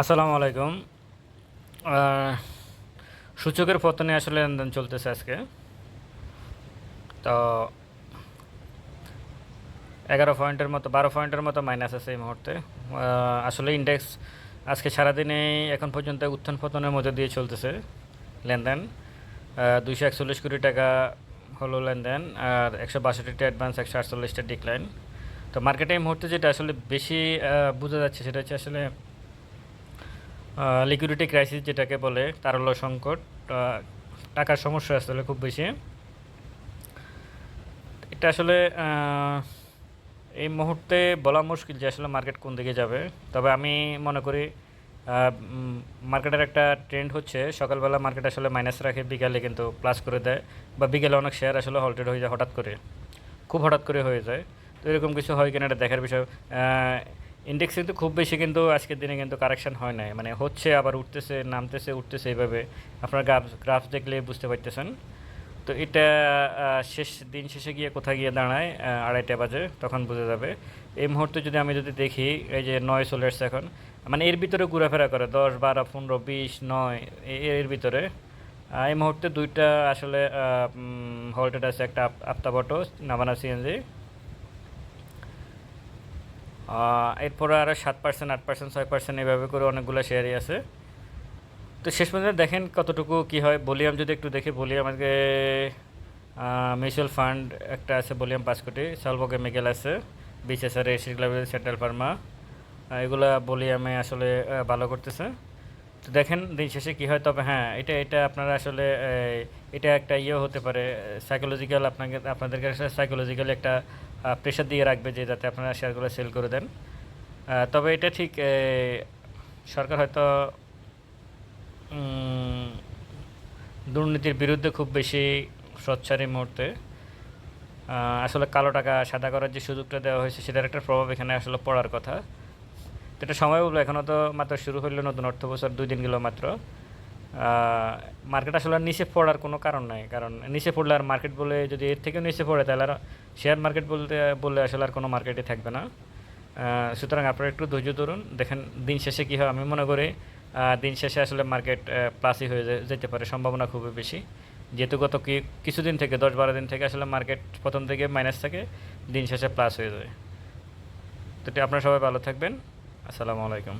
আসসালামু আলাইকুম। সূচকের পতনে আসলে লেনদেন চলতেছে আজকে। তো এগারো পয়েন্টের মতো, বারো পয়েন্টের মতো মাইনাস আছে এই মুহূর্তে। আসলে ইন্ডেক্স আজকে সারাদিনে এখন পর্যন্ত উত্থান পতনের মধ্যে দিয়ে চলতেছে লেনদেন। দুইশো একচল্লিশ কোটি টাকা হলো লেনদেন আর একশো বাষট্টিটা অ্যাডভান্স একশো আটচল্লিশটা ডিক্লাইন তো মার্কেটে এই মুহূর্তে যেটা আসলে বেশি বোঝা যাচ্ছে সেটা হচ্ছে আসলে লিকুইডিটি ক্রাইসিস যেটাকে বলে তারল্য সংকট। টাকার সমস্যা আসলে খুব বেশি। এটা আসলে এই মুহূর্তে বলা মুশকিল যে আসলে মার্কেট কোন দিকে যাবে। তবে আমি মনে করি মার্কেটের একটা ট্রেন্ড হচ্ছে, সকালবেলা মার্কেট আসলে মাইনাস রাখে, বিকালে কিন্তু প্লাস করে দেয়। বা বিকেলে অনেক শেয়ার আসলে হল্টেড হয়ে যায় হঠাৎ করে। খুব হঠাৎ করে হয়ে যায়। তো এরকম কিছু হয় কিনা এটা দেখার বিষয়। ইন্ডেক্স কিন্তু খুব বেশি কিন্তু আজকের দিনে কিন্তু কারেকশন হয় নাই। মানে হচ্ছে, আবার উঠতেছে, নামতেছে, উঠতেছে এইভাবে আপনার গ্রাফ গ্রাফ দেখলে বুঝতে পারতেছেন। তো এটা শেষ, দিন শেষে গিয়ে কোথায় গিয়ে দাঁড়ায় আড়াইটা বাজে, তখন বোঝা যাবে। এই মুহূর্তে যদি আমি যদি দেখি, এই যে নয় চলে এসছে এখন মানে এর ভিতরে ঘোরাফেরা করে, দশ, বারো, পনেরো, বিশ, নয় এর ভিতরে। এই মুহূর্তে দুইটা আসলে হল্টেড আছে, একটা আপ- আপ্তাবটো নাবানা সিএনজি এরপরে আরও সাত পার্সেন্ট আট পার্সেন্ট ছয় পার্সেন্ট এইভাবে করে অনেকগুলো শেয়ারই আছে। তো শেষ পর্যন্ত দেখেন কতটুকু কি হয়। বলিয়াম যদি একটু দেখি ভলিউম আজকে মিউচুয়াল ফান্ড একটা আছে ভলিউম পাঁচ কোটি সালভো কেমিক্যাল আছে, BCSR AC global central pharma. এগুলা ভলিউমে আসলে ভালো করতেছে। তো দেখেন দিন শেষে কী হয়, তবে হ্যাঁ এটা এটা আপনারা আসলে এটা একটা ইয়ে হতে পারে সাইকোলজিক্যাল আপনাকে, আপনাদের কাছে সাইকোলজিক্যালি একটা প্রেশার দিয়ে রাখবে যে যাতে আপনারা শেয়ারগুলো সেল করে দেন। তবে এটা ঠিক সরকার হয়তো দুর্নীতির বিরুদ্ধে খুব বেশি সোচ্চার এই মুহূর্তে। আসলে কালো টাকা সাদা করার যে সুযোগটা দেওয়া হয়েছে, সেটার একটা প্রভাব এখানে আসলে পড়ার কথা। এটা সময় বলব এখনও তো মাত্র শুরু হইল নতুন অর্থ বছর দুই দিন গেল মাত্র। মার্কেট আসলে নিচে পড়ার কোনো কারণ নাই। কারণ নিচে পড়লে আর মার্কেট বলে যদি এর থেকেও নিচে পড়ে, তাহলে আর শেয়ার মার্কেট বলতে, বললে আসলে আর কোনো মার্কেটে থাকবে না। সুতরাং আপনারা একটু ধৈর্য ধরুন, দেখেন দিন শেষে কী হয়, আমি মনে করি দিন শেষে আসলে মার্কেট প্লাসই হয়ে যেতে পারে, সম্ভাবনা খুবই বেশি। যেহেতু গত কি, কিছুদিন থেকে, দশ বারো দিন থেকে আসলে মার্কেট প্রথম থেকে মাইনাস থাকে, দিন শেষে প্লাস হয়ে যায়। তো আপনারা সবাই ভালো থাকবেন। আসসালামু আলাইকুম।